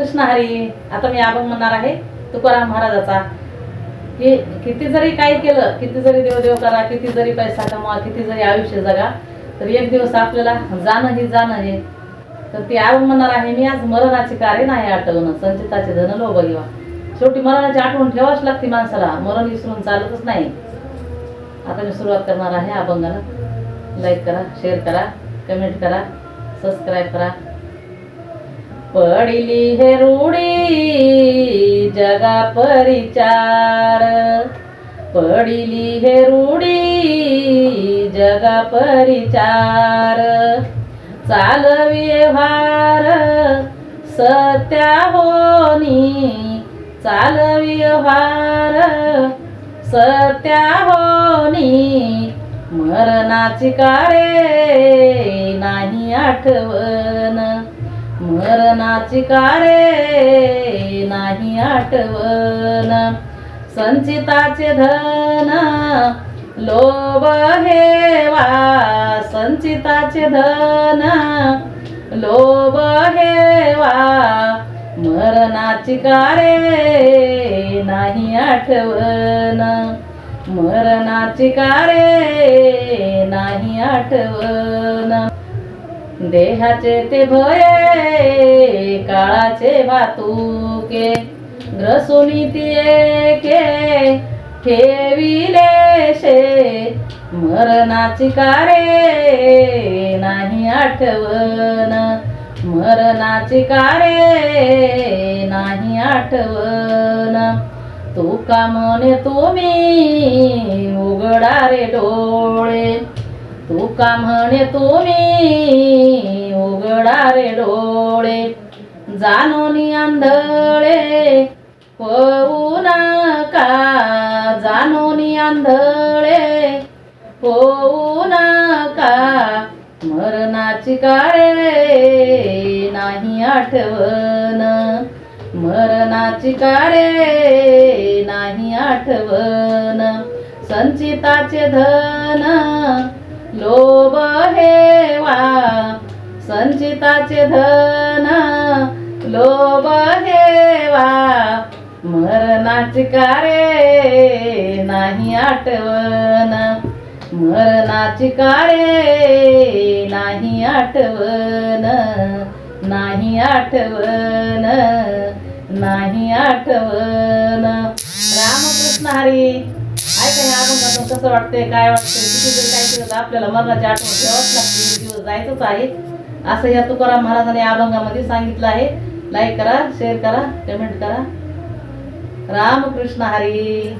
कृष्ण हरी आता मी अभंग म्हणणार आहे तुकाराम महाराजाचा. की किती जरी काय केलं किती जरी देवदेव करा किती जरी पैसा कमवा किती जरी आयुष्य जगा तर एक दिवस आपल्याला जाणं ही जाणं हे तर ती अभंग म्हणणार आहे मी आज मरणाची कार्य नाही आठवणं संचिताचे धन लोभ घेवा. शेवटी मरणाची आठवण ठेवाच लागते माणसाला मरण विसरून चालतच नाही. आता मी सुरुवात करणार आहे अभंगाला. लाईक करा शेअर करा कमेंट करा सबस्क्राईब करा. पडिली हे रूढी जगा परिचार. पडिली हे रूढी जगा परिचार. चालविये व्यवहार सत्या होनी. चाल व्यवहार सत्या होनी. मरणाची कारे नाही आठवण. मरणाची कारे नाही आठवण. संचिताचे धन लोभ हेवा. संचिताचे धन लोभ हेवा. मरणाची कारे नाही आठवण. मरणाची कारे नाही आठवण. देहाचे ते भये काळाचे वातुके ग्रसुनी ती एके ठेविले शे. मरणाची कारे नाही आठवण. मरणाची कारे नाही आठवण. तू का म्हणे तुम्ही उघडा रे डोळे? तू का म्हणे तुम्ही उघडा डोळे जानोनी आंधळे होऊ नका जानोनी आंधळे होऊ नका मरणाची कारे नाही आठवण मरणाची कारे नाही आठवण संचिताचे धन लोभ संचिताचे धन लोभ हेवा मरणाची कारे नाही आठवण. मरणाची कारे नाही आठवण. नाही आठवण. नाही आठवण. रामकृष्ण हरी ऐका हे आपण कसं वाटतंय काय वाटतंय किती जरी काय आपल्याला मरणाची आठवण ठेवाच लागते दिवस जायचंच आहे. असं या तुकाराम महाराजांनी अभंगामध्ये सांगितलं आहे. लाईक करा शेअर करा कमेंट करा. रामकृष्ण हरी.